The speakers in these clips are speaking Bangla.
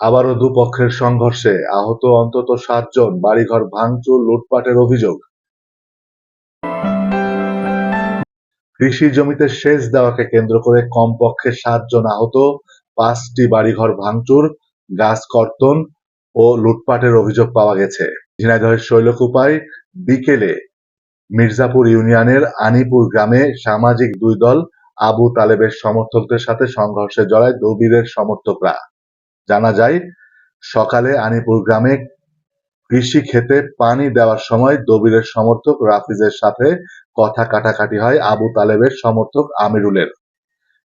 আবারও দুপক্ষের সংঘর্ষে আহত অন্তত সাতজন বাড়িঘর ভাঙচুর লুটপাটের অভিযোগ। কৃষি জমিতে সেচ দেওয়াকে কেন্দ্র করে কমপক্ষে সাতজন আহত, পাঁচটি বাড়িঘর ভাঙচুর, গাছ কর্তন ও লুটপাটের অভিযোগ পাওয়া গেছে। ঝিনাইদহের শৈলকুপায় বিকেলে মির্জাপুর ইউনিয়নের আনিপুর গ্রামে সামাজিক দুই দল আবু তালেবের সমর্থকদের সাথে সংঘর্ষে জড়ায় দবিরের সমর্থকরা। জানা যায়, সকালে আনিপুর গ্রামে কৃষি ক্ষেতে পানি দেওয়ার সময় দবিরের সমর্থক রাফিজের সাথে কথা কাটাকাটি হয় আবু তালেবের সমর্থক আমিরুলের।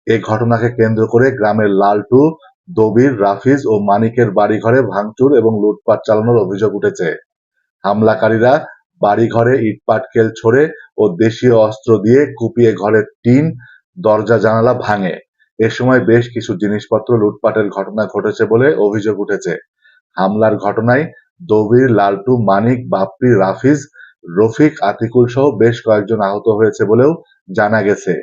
এ ঘটনাকে কেন্দ্র করে গ্রামের লালটু, দবির, রাফিজ ও মানিকের বাড়িঘরে ভাঙচুর এবং লুটপাট চালানোর অভিযোগ উঠেছে। হামলাকারীরা বাড়িঘরে ইটপাটকেল ছোড়ে ও দেশীয় অস্ত্র দিয়ে কুপিয়ে ঘরের টিন, দরজা জানালা ভাঙে। এ সময় বেশ কিছু জিনিসপত্র লুটপাটের ঘটনা ঘটেছে বলে অভিযোগ উঠেছে। হামলার ঘটনায় দবির, লালটু, মানিক, বাপ্পি, রাফিজ, রফিক, আতিকুল সহ বেশ কয়েকজন আহত হয়েছে বলেও জানা গেছে।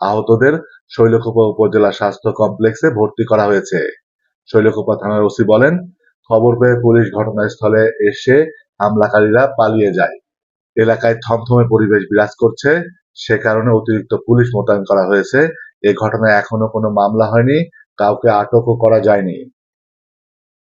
আহতদের শৈলকুপা উপজেলা স্বাস্থ্য কমপ্লেক্সে ভর্তি করা হয়েছে। শৈলকুপা থানার ওসি বলেন, খবর পেয়ে পুলিশ ঘটনাস্থলে এসে হামলাকারীরা পালিয়ে যায়। এলাকায় থমথমে পরিবেশ বিরাজ করছে। সে কারণে অতিরিক্ত পুলিশ মোতায়েন করা হয়েছে। এ ঘটনায় এখনও কোনো মামলা হয়নি কাউকে আটকও করা যায়নি।